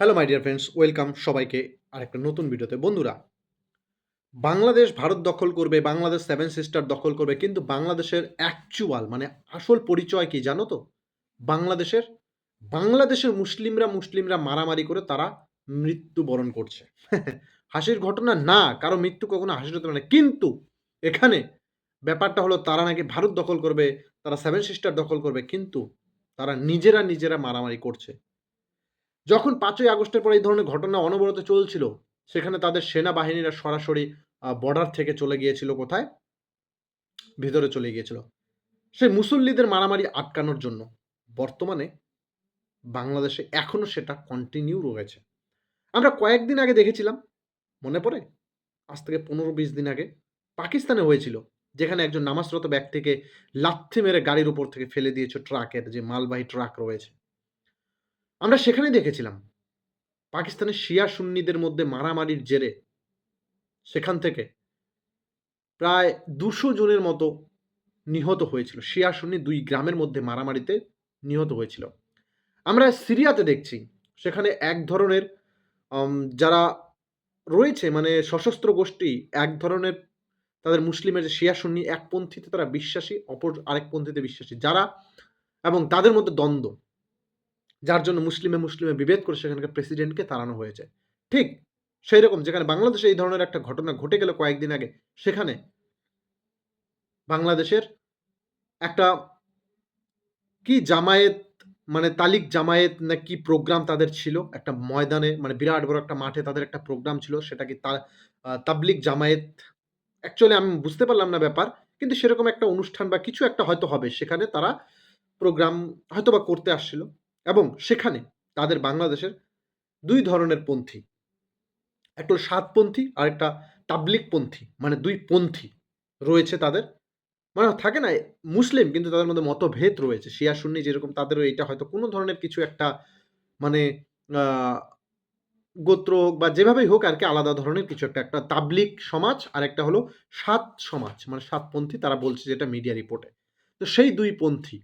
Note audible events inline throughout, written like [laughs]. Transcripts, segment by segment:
Hello my dear friends welcome সবাইকে আরেকটা নতুন ভিডিওতে বন্ধুরা, বাংলাদেশ, ভারত দখল করবে, বাংলাদেশ সেভেন সিস্টার দখল করবে, কিন্তু বাংলাদেশের অ্যাকচুয়াল মানে আসল পরিচয় কি জানো তো? বাংলাদেশের বাংলাদেশের মুসলিমরা মুসলিমরা মারামারি করে তারা মৃত্যুবরণ করছে। [laughs] হাসির ঘটনা না, কারও মৃত্যু কখনো হাসির হতে পারে না। কিন্তু এখানে ব্যাপারটা হলো, তারা নাকি ভারত দখল করবে, তারা সেভেন সিস্টার দখল করবে, কিন্তু তারা নিজেরা নিজেরা মারামারি করছে। যখন পাঁচই আগস্টের পর এই ধরনের ঘটনা অনবরত চলছিল, সেখানে তাদের সেনাবাহিনীরা সরাসরি বর্ডার থেকে চলে গিয়েছিল কোথায়? ভিতরে চলে গিয়েছিল। সেই মুসল্লিদের মারামারি আটকানোর জন্য বর্তমানে বাংলাদেশে এখনও সেটা কন্টিনিউ রয়েছে। আমরা কয়েকদিন আগে দেখেছিলাম, মনে পড়ে? আজ থেকে পনেরো বিশ দিন আগে পাকিস্তানে হয়েছিল, যেখানে একজন নামাজরত ব্যক্তিকে লাথি মেরে গাড়ির উপর থেকে ফেলে দিয়েছে ট্রাকের যে মালবাহী ট্রাক রয়েছে। আমরা সেখানে দেখেছিলাম। পাকিস্তানের শিয়া সুন্নিদের মধ্যে মারামারির জেরে সেখান থেকে প্রায় দুশো জনের মতো নিহত হয়েছিল। শিয়া সুন্নি দুই গ্রামের মধ্যে মারামারিতে নিহত হয়েছিল। আমরা সিরিয়াতে দেখছি, সেখানে এক ধরনের যারা রয়েছে মানে সশস্ত্র গোষ্ঠী, এক ধরনের তাদের মুসলিমের যে শিয়া সুন্নি, এক পন্থীতে তারা বিশ্বাসী, অপর আরেক পন্থীতে বিশ্বাসী। যারা এবং তাদের মধ্যে দ্বন্দ্ব। যার জন্য মুসলিমে মুসলিমে বিভেদ করে সেখানকার প্রেসিডেন্টকে তাড়ানো হয়েছে। ঠিক সেই রকম যেখানে বাংলাদেশে এই ধরনের একটা ঘটনা ঘটে গেল কয়েকদিন আগে, সেখানে বাংলাদেশের একটা কি জামায়েত মানে তালিক জামায়েত না কি প্রোগ্রাম তাদের ছিল? একটা ময়দানে মানে বিরাট বড় একটা মাঠে তাদের একটা প্রোগ্রাম ছিল, সেটা কি তাবলিক জামায়েত অ্যাকচুয়ালি আমি বুঝতে পারলাম না ব্যাপার, কিন্তু সেরকম একটা অনুষ্ঠান বা কিছু একটা হয়তো হবে, সেখানে তারা প্রোগ্রাম হয়তো বা করতে আসছিল। এবং সেখানে তাদের বাংলাদেশের দুই ধরনের পন্থী। একটা হলো সাতপন্থী আর একটা তাবলিক পন্থী মানে দুই পন্থী রয়েছে তাদের। মানে থাকে না, মুসলিম কিন্তু তাদের মধ্যে মতভেদ রয়েছে। শিয়া, সুন্নি যেরকম তাদেরও এটা হয়তো কোনো ধরনের কিছু একটা মানে গোত্র হোক বা যেভাবেই হোক আর কি আলাদা ধরনের কিছু একটা একটা তাবলিক সমাজ আর একটা হলো সাত সমাজ। মানে সাতপন্থী তারা বলছে যেটা মিডিয়া রিপোর্টে। তো সেই দুই পন্থী,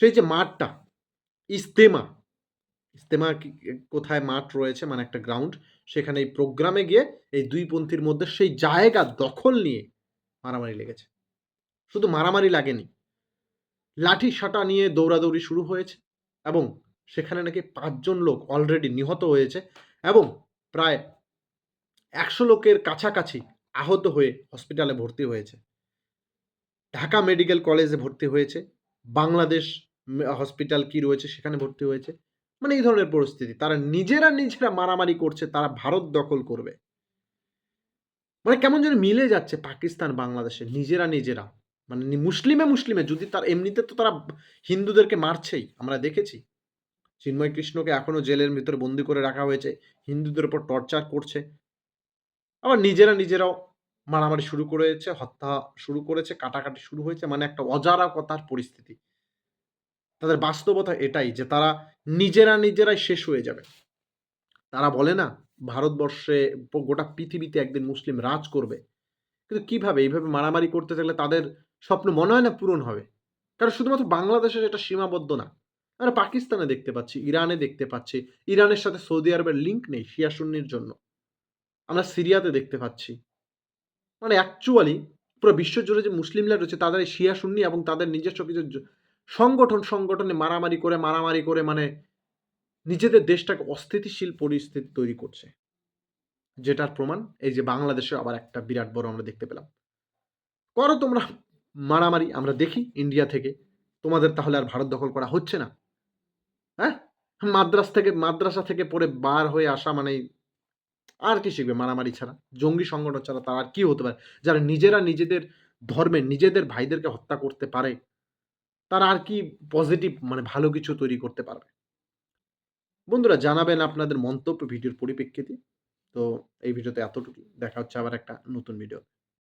সেই যে মাঠটা ইস্তেমা ইস্তেমা কোথায় মাঠ রয়েছে মানে একটা গ্রাউন্ড সেখানে এই প্রোগ্রামে গিয়ে এই দুই পন্থীর মধ্যে সেই জায়গা দখল নিয়ে মারামারি লেগেছে। শুধু মারামারি লাগেনি। লাঠি সাটা নিয়ে দৌড়াদৌড়ি শুরু হয়েছে এবং সেখানে নাকি পাঁচজন লোক অলরেডি নিহত হয়েছে এবং প্রায় একশো লোকের কাছাকাছি আহত হয়ে হসপিটালে ভর্তি হয়েছে। ঢাকা মেডিকেল কলেজে ভর্তি হয়েছে। বাংলাদেশ হসপিটাল কি রয়েছে, সেখানে ভর্তি হয়েছে। মানে এই ধরনের পরিস্থিতি। তারা নিজেরা নিজেরা মারামারি করছে, তারা ভারত দখল করবে। মানে কেমন যেন মিলে যাচ্ছে পাকিস্তান বাংলাদেশে, নিজেরা নিজেরা। মানে মুসলিমে মুসলিমে, যদি তার, এমনিতে তো তারা হিন্দুদেরকে মারছেই, আমরা দেখেছি। চিন্ময় কৃষ্ণকে এখনও জেলের ভিতরে বন্দি করে রাখা হয়েছে, হিন্দুদের উপর টর্চার করছে। আবার নিজেরা নিজেরাও মারামারি শুরু করেছে, হত্যা শুরু করেছে, কাটাকাটি শুরু হয়েছে মানে একটা অজারা কথার পরিস্থিতি। তাদের বাস্তবতা এটাই যে তারা নিজেরা নিজেরাই শেষ হয়ে যাবে। তারা বলে না, ভারতবর্ষে গোটা পৃথিবীতে একদিন মুসলিম রাজ করবে। কিন্তু কীভাবে? এইভাবে মারামারি করতে থাকলে তাদের স্বপ্ন মনে হয় না পূরণ হবে? কারণ শুধুমাত্র বাংলাদেশে সেটা সীমাবদ্ধ না। আমরা পাকিস্তানে দেখতে পাচ্ছি, ইরানে দেখতে পাচ্ছি, ইরানের সাথে সৌদি আরবের লিঙ্ক নেই শিয়াসুন্নির জন্য। আমরা সিরিয়াতে দেখতে পাচ্ছি। মানে অ্যাকচুয়ালি পুরো বিশ্ব জুড়ে যে মুসলিমরা রয়েছে, তাদের শিয়া সুন্নি এবং তাদের নিজস্ব কিছু সংগঠন সংগঠনে মারামারি করে মারামারি করে মানে নিজেদের দেশটাকে অস্থিতিশীল পরিস্থিতি তৈরি করছে। যেটার প্রমাণ এই যে বাংলাদেশে আবার একটা বিরাট বড় আমরা দেখতে পেলাম। করো তোমরা মারামারি, আমরা দেখি ইন্ডিয়া থেকে। তোমাদের তাহলে আর ভারত দখল করা হচ্ছে না। হ্যাঁ? মাদ্রাস থেকে, মাদ্রাসা থেকে পড়ে বার হয়ে আসা মানে আর কি শিখবে মারামারি ছাড়া? জঙ্গি সংগঠন ছাড়া তার আর কি হতে পারে? যারা নিজেরা নিজেদের ধর্মে নিজেদের ভাইদেরকে হত্যা করতে পারে তারা আর কি পজিটিভ মানে ভালো কিছু তৈরি করতে পারবে। বন্ধুরা, জানাবেন আপনাদের মন্তব্য ভিডিওর পরিপ্রেক্ষিতে। তো এই ভিডিওতে এতটুকু দেখা হচ্ছে আবার একটা নতুন ভিডিও